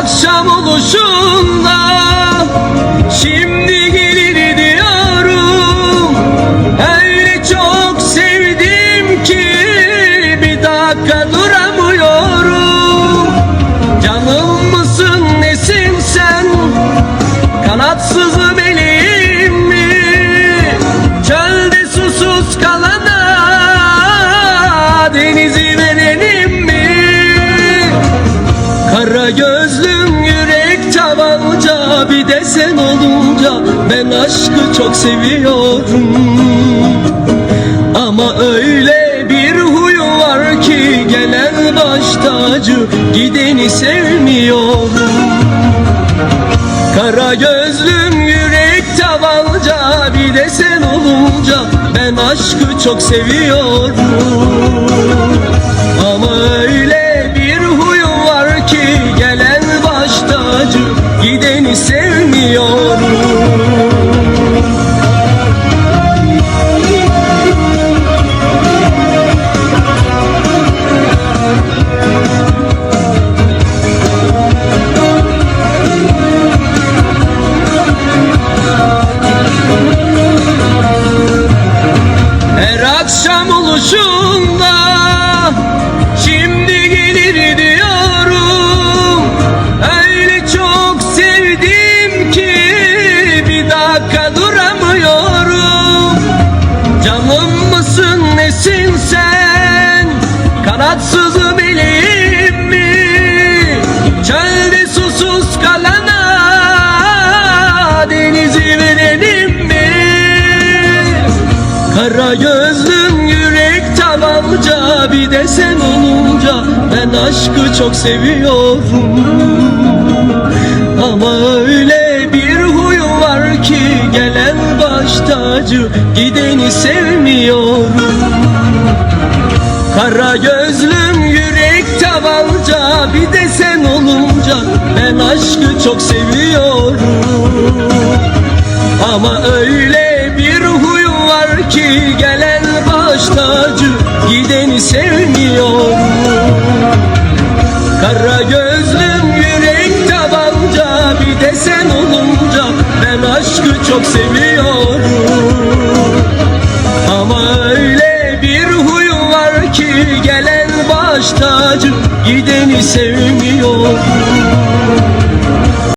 akşam oluşunda Şimdi gelir diyorum. Öyle çok sevdim ki Bir dakika duramıyorum. Canım mısın nesin sen? Kanatsız meleğim mi? Çölde susuz kalana Denizi Kara gözlüm yürek tabanca Bir de sen olunca Ben aşkı çok seviyorum. Ama öyle bir huyu var ki Gelen baş tacı Gideni sevmiyorum. Kara gözlüm yürek tabanca Bir de sen olunca Ben aşkı çok seviyorum. Ama öyle mısın nesin sen? Kanatsız meleğim mi? Çölde susuz kalana Denizi verelim mi? Kara gözlüm yürek tabanca Bir de sen olunca Ben aşkı çok seviyorum tacı Gideni sevmiyorum Kara gözlüm yürek tabanca Bir de sen olunca Ben aşkı çok seviyorum ama öyle bir huyu var ki gelen baş tacı gideni sevmiyor. Kara gözlüm yürek tabanca bir de sen olunca ben aşkı çok seviyorum. Ama öyle bir huyum var ki gelen baş tacım gideni sevmiyor.